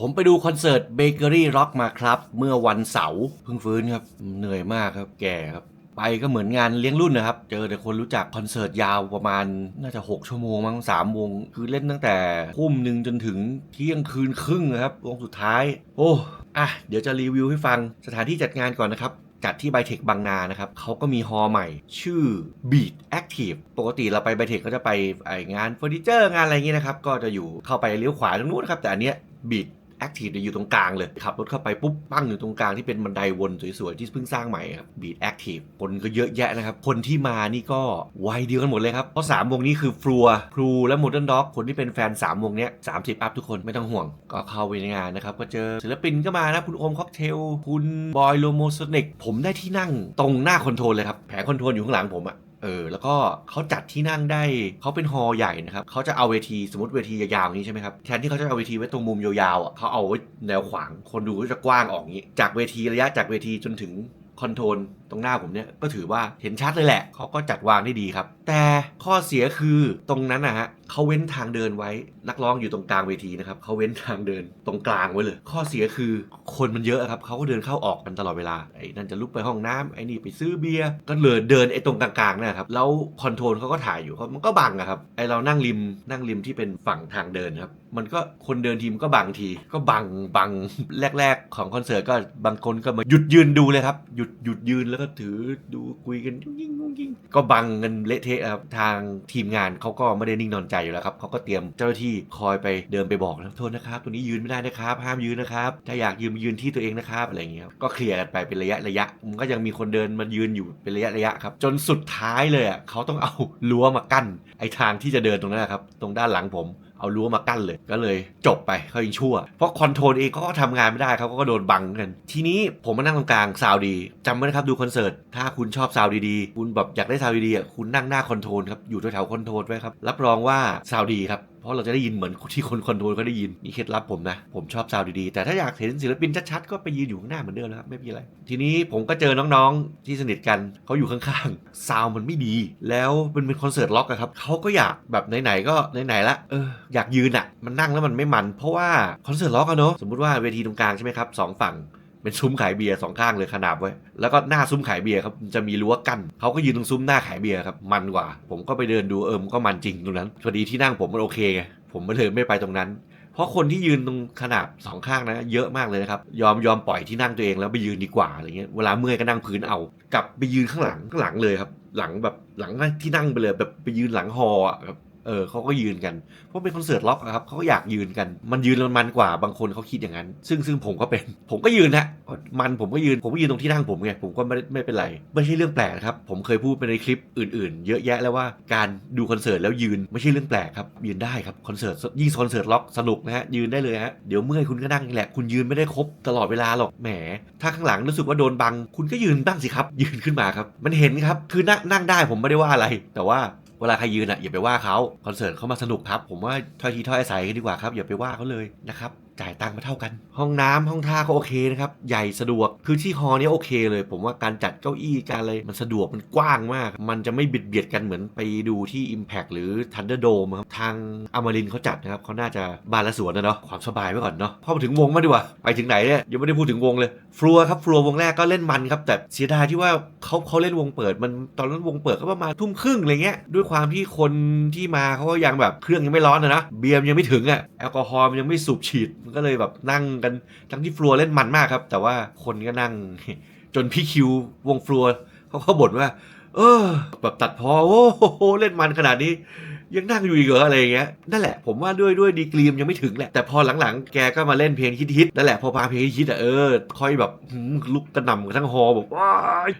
ผมไปดูคอนเสิร์ตเบเกอรี่ร็อกมาครับ เมื่อวันเสาร์เพิ่งฟื้นครับ เหนื่อยมากครับ แก่ครับ ไปก็เหมือนงานเลี้ยงรุ่นนะครับ เจอแต่คนรู้จักคอนเสิร์ตยาวประมาณน่าจะ 6 ชั่วโมงมั้งสามวง คือเล่นตั้งแต่ทุ่มหนึ่งจนถึงเที่ยงคืนครึ่งนะครับวงสุดท้าย โอ้อะเดี๋ยวจะรีวิวให้ฟังสถานที่จัดงานก่อนนะครับจัดที่ไบเทคบางนานะครับเขาก็มีฮอล์ใหม่ ชื่อ Beat Active ปกติเราไปไบเทคก็จะไปไองานเฟอร์นิเจอร์งานอะไรอย่างเงี้ยนะครับ ก็จะอยู่เข้าไปเลี้ยวขวาตรงนู้นนะครับ แต่อันเนี้ย Beat Active เนี่ยอยู่ตรงกลางเลยขับรถเข้าไปปุ๊บปั้งอยู่ตรงกลางที่เป็นบันไดวนสวยๆ ที่เพิ่งสร้างใหม่ครับ Beat Active คนก็เยอะแยะนะครับ คนที่มานี่ก็วัยเดียวกันหมดเลยครับ เพราะ 3 วงนี้คือฟลัวครูและ Modern Dog คนที่เป็นแฟน 3 วงเนี้ย30 อัพทุกคนไม่ต้องห่วง ก็เข้าไปในงานนะครับ ก็เจอศิลปินก็มานะ คุณโอมค็อกเทลคุณบอยโลโมโซนิกผมได้ที่นั่งตรงหน้าคอนโทรลเลยครับแผงคอนโทรลอยู่ข้างหลังผมอะ เออแล้วก็เขาจัดที่นั่งได้เขาเป็นฮอลล์ใหญ่นะครับเขาจะเอาเวทีสมมติเวทียาวๆอย่างนี้ใช่ไหมครับแทนที่เขาจะเอาเวทีไว้ตรงมุมยาวๆอะเขาเอาไว้แนวขวางคนดูก็จะกว้างออกอย่างนี้ จากเวทีระยะจากเวทีจนถึงคอนโทรลตรงหน้าผมเนี่ยก็ถือว่าเห็นชัดเลยแหละเขาก็จัดวางได้ดีครับ แต่ข้อเสียคือตรงนั้นนะฮะเขาเว้นทางเดินไว้ นักร้องอยู่ตรงกลางเวทีนะครับเขาเว้นทางเดินตรงกลางไว้เลย ข้อเสียคือคนมันเยอะครับเขาก็เดินเข้าออกกันตลอดเวลาไอ้นั่นจะลุกไปห้องน้ำไอ้นี่ไปซื้อเบียร์ก็เลยเดินไอ้ตรงกลางๆนั่นแหละครับแล้วคอนโทรลเขาก็ถ่ายอยู่เขามันก็บังอะครับไอ้เรานั่งริมนั่งริมที่เป็นฝั่งทางเดินครับมันก็คนเดินทีมก็บังทีก็บังบังแรก ๆ ของคอนเสิร์ตก็บางคนก็มาหยุดยืนดูเลยครับหยุดหยุดยืนแล้วก็ถือดูคุยกันยิ่งยิ่งก็บังกันเละเทะครับทางทีมงานเขาก็ไม่ได้นิ่งนอนใจอยู่แล้วครับเขาก็เตรียมเจ้าหน้าที่คอยไปเดินไปบอกนะโทษนะครับตัวนี้ยืนไม่ได้นะครับ ห้ามยืนนะครับ ถ้าอยากยืนยืนที่ตัวเองนะครับอะไรอย่างเงี้ยครับก็เคลียร์กันไปเป็นระยะระยะมันก็ยังมีคนเดินมายืนอยู่เป็นระยะระยะครับ จนสุดท้ายเลยอะเขาต้องเอารั้วมากั้นไอ้ทางที่จะเดินตรงนั้นนะครับ ตรงด้านหลังผม เอารั้วมากั้นเลย ก็เลยจบไปเขายังชั่ว เพราะคอนโทรลเองก็ทำงานไม่ได้เขาก็โดนบังกัน ทีนี้ผมมานั่งตรงกลางซาวดีจำไว้นะครับดูคอนเสิร์ตถ้าคุณชอบซาวดีๆ คุณแบบอยากได้ซาวดีๆอะคุณนั่งหน้าคอนโทรลครับอยู่แถวๆคอนโทรลไว้ครับรับรองว่าซาวดีครับ เพราะเราจะได้ยินเหมือนที่คนคอนโทรลเขาได้ยินนี่เคล็ดลับผมนะ ผมชอบซาวดีๆ แต่ถ้าอยากเห็นศิลปินชัดๆ ก็ไปยืนอยู่ข้างหน้าเหมือนเดิมนะครับ ไม่มีอะไร ทีนี้ผมก็เจอน้องๆ ที่สนิทกันเขาอยู่ข้างๆ ซาวมันไม่ดี แล้วมันเป็นคอนเสิร์ตล็อกอะครับเขาก็อยากแบบไหนๆก็ไหนๆละเอออยากยืนอะมันนั่งแล้วมันไม่มัน เพราะว่าคอนเสิร์ตล็อกอะเนาะสมมติว่าเวทีตรงกลางใช่ไหมครับสองฝั่ง เป็นซุ้มขายเบียร์สองข้างเลยขนาบไว้ แล้วก็หน้าซุ้มขายเบียร์ครับจะมีรั้วกั้นเขาก็ยืนตรงซุ้มหน้าขายเบียร์ครับมันกว่า ผมก็ไปเดินดูเออมันก็มันจริงตรงนั้นพอดีที่นั่งผมมันโอเคไงผมไม่เลยไม่ไปตรงนั้น เพราะคนที่ยืนตรงขนาบสองข้างนะ เยอะมากเลยนะครับยอมยอมปล่อยที่นั่งตัวเองแล้วไปยืนดีกว่าอะไรเงี้ยเวลาเมื่อยก็นั่งพื้นเอา กลับไปยืนข้างหลังข้างหลังเลยครับหลังแบบหลังที่นั่งไปเลยแบบไปยืนหลังฮออะครับ เออเขาก็ยืนกันเพราะเป็นคอนเสิร์ตล็อกอะครับเขาก็อยากยืนกัน มันยืนมันมันกว่าบางคนเขาคิดอย่างนั้น ซึ่งซึ่งผมก็เป็นผมก็ยืนฮะมันผมก็ยืนผมก็ยืนตรงที่นั่งผมไงผมก็ไม่ไม่เป็นไร ไม่ใช่เรื่องแปลกครับ ผมเคยพูดไปในคลิปอื่นๆ เยอะแยะแล้วว่าการดูคอนเสิร์ตแล้วยืนไม่ใช่เรื่องแปลกครับยืนได้ครับคอนเสิร์ตยิ่งคอนเสิร์ตล็อกสนุกนะฮะยืนได้เลยฮะเดี๋ยวเมื่อยคุณก็นั่งแหละคุณยืนไม่ได้ครบตลอดเวลาหรอกแหม ถ้าข้างหลังรู้สึกว่าโดนบัง คุณก็ยืนบ้างสิครับ ยืนขึ้นมาครับ มันเห็นครับคือนั่งนั่งได้ผมไม่ได้ว่าอะไร แต่ว่า เวลาใครยืนอะอย่าไปว่าเขาคอนเสิร์ตเขามาสนุกครับ ผมว่าถ้อยทีถ้อยอาศัยกันดีกว่าครับอย่าไปว่าเขาเลยนะครับ จ่ายตังค์มาเท่ากัน ห้องน้ำห้องท่าก็โอเคนะครับ ใหญ่สะดวกคือที่ฮอลล์นี้โอเคเลย ผมว่าการจัดเก้าอี้การอะไรมันสะดวกมันกว้างมาก มันจะไม่บิดเบียดกันเหมือนไปดูที่ Impact หรือ Thunderdome ครับ ทางอมรินทร์เขาจัดนะครับเขาน่าจะบานละสวนนะเนาะความสบายไว้ก่อนเนาะพอมาถึงวงมาดีกว่า ไปถึงไหนเนี่ยยังไม่ได้พูดถึงวงเลยฟลัวครับฟลัววงแรกก็เล่นมันครับแต่เสียดายที่ว่าเขาเขาเล่นวงเปิด มันตอนนั้นวงเปิดก็ประมาณทุ่มครึ่งอะไรเงี้ยด้วยความที่คนที่มาเขาก็ยังแบบเครื่องยังไม่ร้อนนะนะเบียร์มันยังไม่ถึงอะแอลกอฮอล์ยังไม่สูบฉีดก็เลยแบบนั่งกันทั้งที่ฟลัวเล่นมันมากครับ แต่ว่าคนก็นั่ง จนพี่คิววงฟลัวเขาก็บ่นว่า เออ แบบตัดพอโอ้โหเล่นมันขนาดนี้ ยังนั่งอยู่อีกเหรออะไรเงี้ยนั่นแหละผมว่าด้วยด้วยดีกรีมยังไม่ถึงแหละแต่พอหลังๆ แกก็มาเล่นเพลงฮิตๆนั่นแหละพอพาเพลงฮิตๆอะเออค่อยแบบลุกกระหน่ำกันทั้งฮอแบบว้า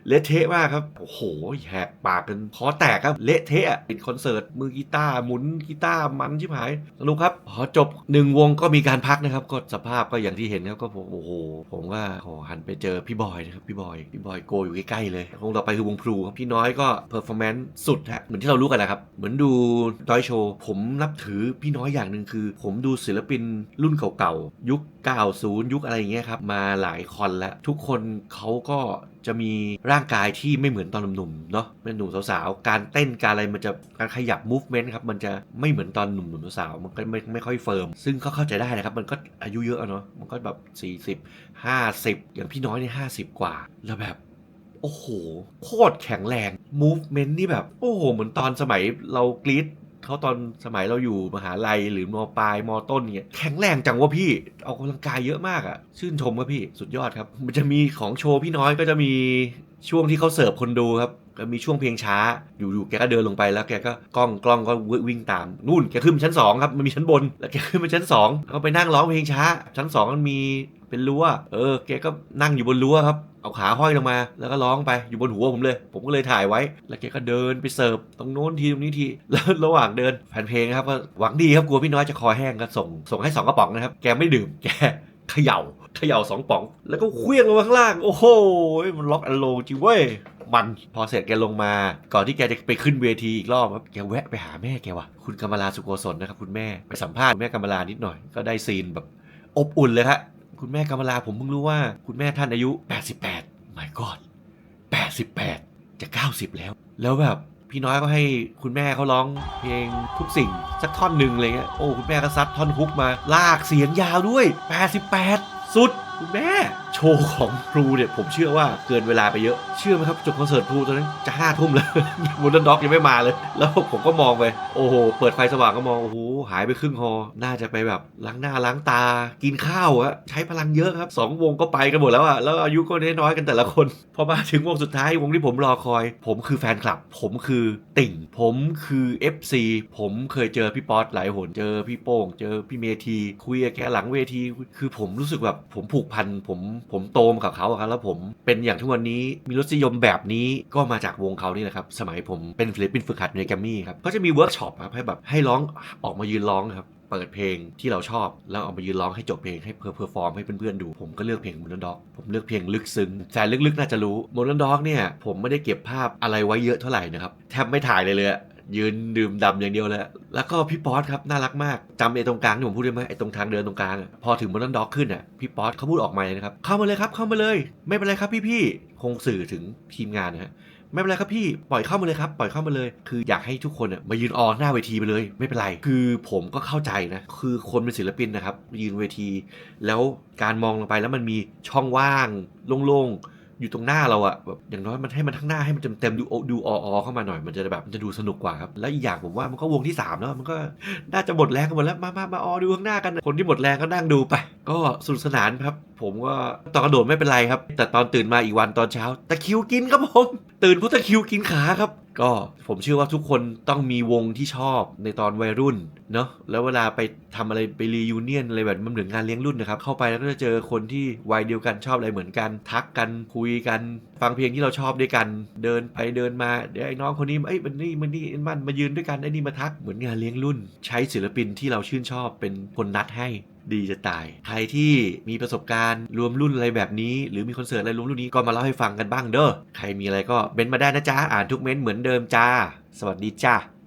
เละเทะมากครับโอ้โหแหกปากกันคอแตกครับเละเทะเป็นคอนเสิร์ตมือกีตาร์หมุนกีตาร์มันชิบหายสนุกครับพอจบหนึ่งวงก็มีการพักนะครับก็สภาพก็อย่างที่เห็นครับก็ผมโอ้โหผมว่าโอ้หันไปเจอพี่บอยนะครับพี่บอยพี่บอยโกอยู่ใกล้ๆเลยวงต่อไปคือวงพลูครับพี่น้อยก็เพอร์ฟอร์แมนซ์สุดฮะเหมือนที่เรารู้กันนะครับเหมือนดูดอยโชว์ผมนับถือพี่น้อยอย่างหนึ่งคือ ผมดูศิลปินรุ่นเก่าๆ ยุค 90 ยุคอะไรอย่างเงี้ยครับ มาหลายคอนแล้ว ทุกคนเขาก็จะมีร่างกายที่ไม่เหมือนตอนหนุ่มๆเนาะเป็นหนุ่มสาวๆ การเต้นการอะไรมันจะการขยับ movement ครับ มันจะไม่เหมือนตอนหนุ่มๆสาวๆมันก็ไม่ไม่ค่อยเฟิร์ม ซึ่งก็เข้าใจได้นะครับ มันก็อายุเยอะอะเนาะมันก็แบบ 40 50 อย่างพี่น้อยเนี่ย50 กว่า แล้วแบบโอ้โห โคตรแข็งแรง movement นี่แบบ โอ้โห เหมือนตอนสมัยเรากรีด เขาตอนสมัยเราอยู่มหาลัยหรือมปลายมต้นเนี่ยแข็งแรงจังวะพี่ออกกำลังกายเยอะมากอะ่ะ ชื่นชมครับพี่สุดยอดครับ มันจะมีของโชว์พี่น้อยก็จะมีช่วงที่เขาเสิร์ฟคนดูครับ ก็มีช่วงเพลงช้า อยู่ๆ แกก็เดินลงไปแล้วแกก็กล้องกล้องก็วิ่งตาม นู่นแกขึ้นไปชั้น 2 ครับ มันมีชั้นบน แล้วแกขึ้นไปชั้น2แล้วก็ไปนั่งร้องเพลงช้า ชั้น 2 มันมีเป็นรั้ว เออ แกก็นั่งอยู่บนรั้วครับ เอาขาห้อยลงมา แล้วก็ร้องไป อยู่บนหัวผมเลย ผมก็เลยถ่ายไว้ แล้วแกก็เดินไปเสิร์ฟตรงโน้นทีตรงนี้ที แล้วระหว่างเดินแฟนเพลงครับก็หวังดีครับ กลัวพี่น้อยจะคอแห้งก็ส่ง ส่งให้สองกระป๋องนะครับ แกไม่ดื่ม แกเขย่าเขย่าสองป๋อง แล้วก็เคลี้ยงลงมาข้างล่าง โอ้โห มันล็อกอันโลจริงเว้ย มันพอเสร็จแกลงมา ก่อนที่แกจะไปขึ้นเวทีอีกรอบครับแกแวะไปหาแม่แกว่ะคุณกำมลาสุโกศลนะครับคุณแม่ไปสัมภาษณ์คุณแม่กำมลานิดหน่อยก็ได้ซีนแบบอบอุ่นเลยฮะคุณแม่กำมลาผมเพิ่งรู้ว่า คุณแม่ท่านอายุ 88 my god 88 จะ 90 แล้ว แล้วแบบพี่น้อยก็ให้คุณแม่เขาร้องเพลงทุกสิ่งสักท่อนหนึ่งอะไรเงี้ยโอ้คุณแม่ก็ซัดท่อนฮุกมา ลากเสียงยาวด้วย 88 สุด คุณแม่โชว์ของครูเนี่ยผมเชื่อว่าเกินเวลาไปเยอะ เชื่อไหมครับจบคอนเสิร์ตครูตอนนั้นจะห้าทุ่มแล้วมูนด็อกยังไม่มาเลย แล้วผมก็มองไปโอ้โหเปิดไฟสว่างก็มองโอ้โหหายไปครึ่งฮอน่าจะไปแบบล้างหน้าล้างตา กินข้าวอะใช้พลังเยอะครับสองวงก็ไปกันหมดแล้วอะแล้วอายุก็น้อยกันแต่ละคน พอมาถึงวงสุดท้ายวงที่ผมรอคอย ผมคือแฟนคลับ ผมคือติ่ง ผมคือ FC ผมเคยเจอพี่ป๊อตหลายหนเจอพี่โป้งเจอพี่เมทีคุยกับแกหลังเวที คือผมรู้สึกแบบผมผูกพันผมผมโตมากับเขาครับแล้วผมเป็นอย่างทุกวันนี้มีรสนิยมแบบนี้ก็มาจากวงเขานี่แหละครับสมัยผมเป็นศิลปินฝึกหัดในแกรมมี่ครับก็จะมีเวิร์กช็อปครับให้แบบให้ร้องออกมายืนร้องครับเปิดเพลงที่เราชอบ แล้วเอามายืนร้องให้จบเพลงให้เพอร์เพอร์ฟอร์มให้เพื่อนๆดู ผมก็เลือกเพลงมูนด็อกผมเลือกเพลงลึกซึ้งแต่ลึกๆน่าจะรู้มูนด็อกเนี่ยผมไม่ได้เก็บภาพอะไรไว้เยอะเท่าไหร่นะครับแทบไม่ถ่ายเลยเลย ยืนดื่มดำอย่างเดียวเลย แล้วก็พี่ป๊อตครับน่ารักมากจำไอ้ตรงกลางที่ผมพูดได้ไหมไอ้ตรงทางเดินตรงกลางพอถึงมูนด็อกขึ้นอะพี่ป๊อตเขาพูดออกมาเลยนะครับเข้ามาเลยครับเข้ามาเลย ไม่เป็นไรครับพี่ๆคงสื่อถึงทีมงานนะฮะไม่เป็นไรครับพี่ปล่อยเข้ามาเลยครับปล่อยเข้ามาเลย คืออยากให้ทุกคนอะมายืนออหน้าเวทีไปเลย ไม่เป็นไร คือผมก็เข้าใจนะ คือคนเป็นศิลปินนะครับยืนเวที แล้วการมองลงไปแล้วมันมีช่องว่างโล่งๆ อยู่ตรงหน้าเราอะแบบอย่างน้อยมันให้มันทั้งหน้าให้มันเต็มๆดูดูออเข้ามาหน่อยมันจะแบบมันจะดูสนุกกว่าครับแล้วอีกอย่างผมว่ามันก็วงที่3แล้วมันก็น่าจะหมดแรงกันหมดแล้วมามามาออดูข้างหน้ากัน คนที่หมดแรงก็นั่งดูไป ก็สนุกสนานครับ ผมก็ตอนกระโดดไม่เป็นไรครับ แต่ตอนตื่นมาอีกวันตอนเช้าตะคิวกินครับผม ตื่นพุทตะคิวกินขาครับ ก็ผมเชื่อว่าทุกคนต้องมีวงที่ชอบในตอนวัยรุ่นเนาะแล้วเวลาไปทำอะไรไปรียูเนียนอะไรแบบมันเหมือนงานเลี้ยงรุ่นนะครับ เข้าไปแล้วก็จะเจอคนที่วัยเดียวกันชอบอะไรเหมือนกัน ทักกันคุยกัน ฟังเพลงที่เราชอบด้วยกัน เดินไปเดินมาเดี๋ยวไอ้น้องคนนี้เอ้มันนี่มันนี่มันมายืนด้วยกันไอ้นี่มาทักเหมือนงานเลี้ยงรุ่น ใช้ศิลปินที่เราชื่นชอบเป็นคนนัดให้ ดีจะตาย ใครที่มีประสบการณ์รวมรุ่นอะไรแบบนี้ หรือมีคอนเสิร์ตอะไรรวมรุ่นนี้ก็มาเล่าให้ฟังกันบ้างเด้อ ใครมีอะไรก็เม้นต์มาได้นะจ๊ะ อ่านทุกเม้นต์เหมือนเดิมจ้า สวัสดีจ้า